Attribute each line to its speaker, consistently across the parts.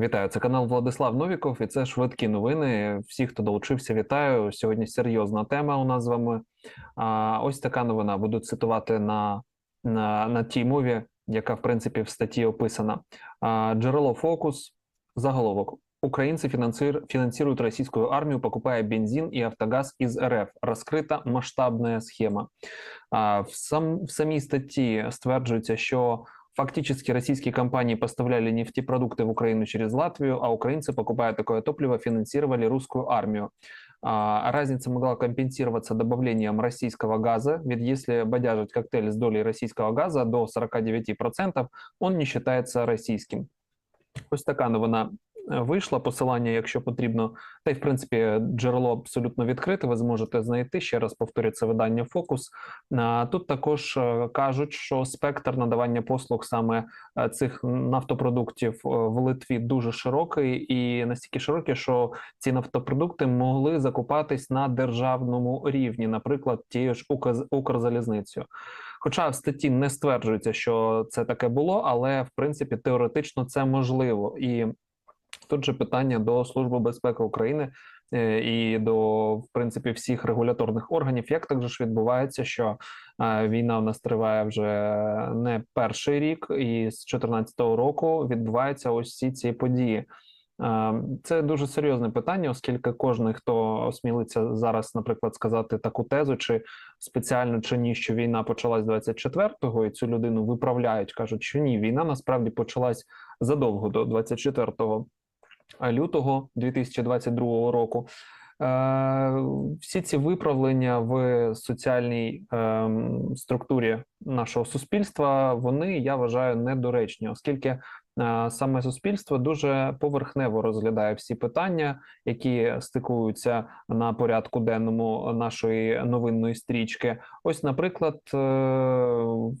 Speaker 1: Вітаю, це канал Владислав Новіков, і це швидкі новини. Всі, хто долучився, вітаю. Сьогодні серйозна тема у нас з вами. А ось така новина. Буду цитувати на, на, на тій мові, яка в принципі в статті описана. А, джерело фокус, заголовок. Украинцы финансир... финансируют российскую армию, покупая бензин и автогаз из РФ. Раскрита масштабная схема. А, в, сам... в самій статті стверджується, що Фактически российские компании поставляли нефтепродукты в Украину через Латвию, а украинцы, покупая такое топливо, финансировали русскую армию. А, разница могла компенсироваться добавлением российского газа, ведь если бодяжить коктейль с долей российского газа до 49%, он не считается российским. Ось така новина вийшла. Посилання, якщо потрібно, та й в принципі джерело абсолютно відкрите. Ви зможете знайти ще раз повторю, це видання Фокус. Тут також е, кажуть, що спектр надавання послуг саме е, цих нафтопродуктів е, в Литві дуже широкий і настільки широкий, що ці нафтопродукти могли закупатись на державному рівні, наприклад, тією ж Укрз- Укрзалізницею. Хоча в статті не стверджується, що це таке було, але в принципі теоретично це можливо. І тут же питання до Служби безпеки України е, і до в принципі всіх регуляторних органів. Як так же ж відбувається, що е, війна в нас триває вже не перший рік, і з 2014 року відбуваються ось всі ці події. Е, Це дуже серйозне питання, оскільки кожен, хто осмілиться зараз, наприклад, сказати таку тезу, чи спеціально чи ні, що війна почалась 24-го, і цю людину виправляють, кажуть, що ні, війна насправді почалась задовго до 24 лютого 2022 року. Е, Всі ці виправлення в соціальній ем, структурі нашого суспільства вони я вважаю недоречні, оскільки саме суспільство дуже поверхнево розглядає всі питання, які стикуються на порядку денному нашої новинної стрічки. Ось, наприклад, е,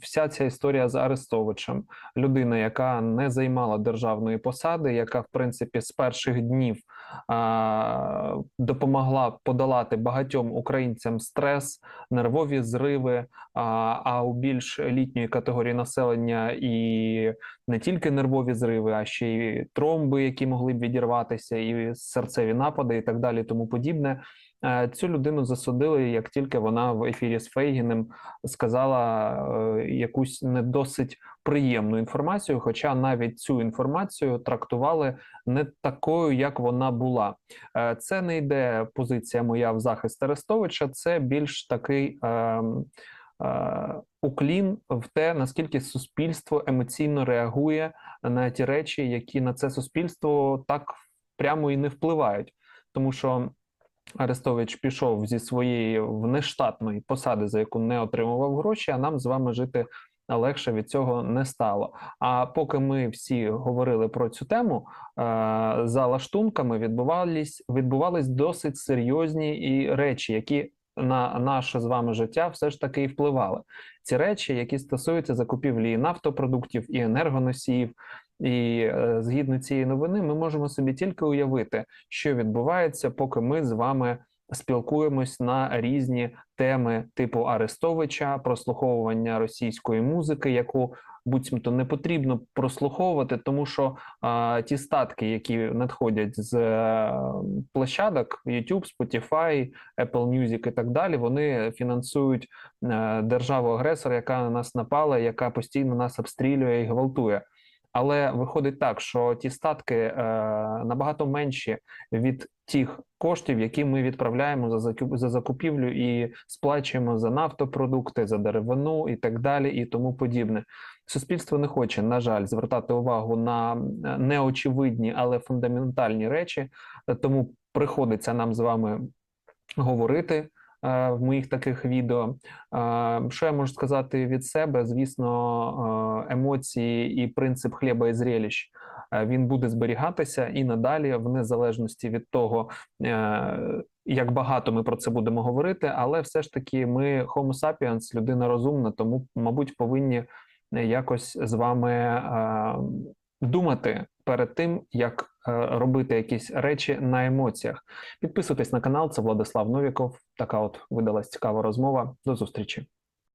Speaker 1: вся ця історія з Арестовичем, людина, яка не займала державної посади, яка в принципі з перших днів допомогла подолати багатьом українцям стрес, нервові зриви. А, у більш літньої категорії населення і не тільки нервові зриви, а ще й тромби, які могли б відірватися, і серцеві напади, і так далі, тому подібне. Е, Цю людину засудили, як тільки вона в ефірі з Фейгіним сказала е, якусь не досить приємну інформацію, хоча навіть цю інформацію трактували не такою, як вона була. Е, Це не йде позиція моя в захист Арестовича, це більш такий. Е, е, Уклін в те, наскільки суспільство емоційно реагує на ті речі, які на це суспільство так прямо і не впливають, тому що Арестович пішов зі своєї внештатної посади, за яку не отримував гроші, а нам з вами жити легше від цього не стало. А поки ми всі говорили про цю тему, е, за лаштунками відбувались відбувались досить серйозні і речі, які на наше з вами життя все ж таки і впливали. Ці речі, які стосуються закупівлі нафтопродуктів і енергоносіїв. І е, згідно цієї новини, ми можемо собі тільки уявити, що відбувається, поки ми з вами спілкуємось на різні теми типу Арестовича, прослуховування російської музики, яку буцімто не потрібно прослуховувати, тому що а, ті статки, які надходять з е, площадок YouTube, Spotify, Apple Music і так далі, вони фінансують е, державу-агресора, яка на нас напала, яка постійно нас обстрілює і гвалтує. Але виходить так, що ті статки е, набагато менші від тих коштів, які ми відправляємо за закуп за закупівлю і сплачуємо за нафтопродукти, за деревину і так далі, і тому подібне. Суспільство не хоче, на жаль, звертати увагу на е, неочевидні, але фундаментальні речі, тому приходиться нам з вами говорити в моїх таких відео. Е, Що я можу сказати від себе? Звісно, е, емоції і принцип хліба і зрелищ е, він буде зберігатися і надалі, в незалежності від того, е, як багато ми про це будемо говорити, але все ж таки ми Homo sapiens, людина розумна, тому, мабуть, повинні якось з вами е, думати перед тим, як е, робити якісь речі на емоціях. Підписуйтесь на канал, це Владислав Новіков. Така от видалась цікава розмова. До зустрічі.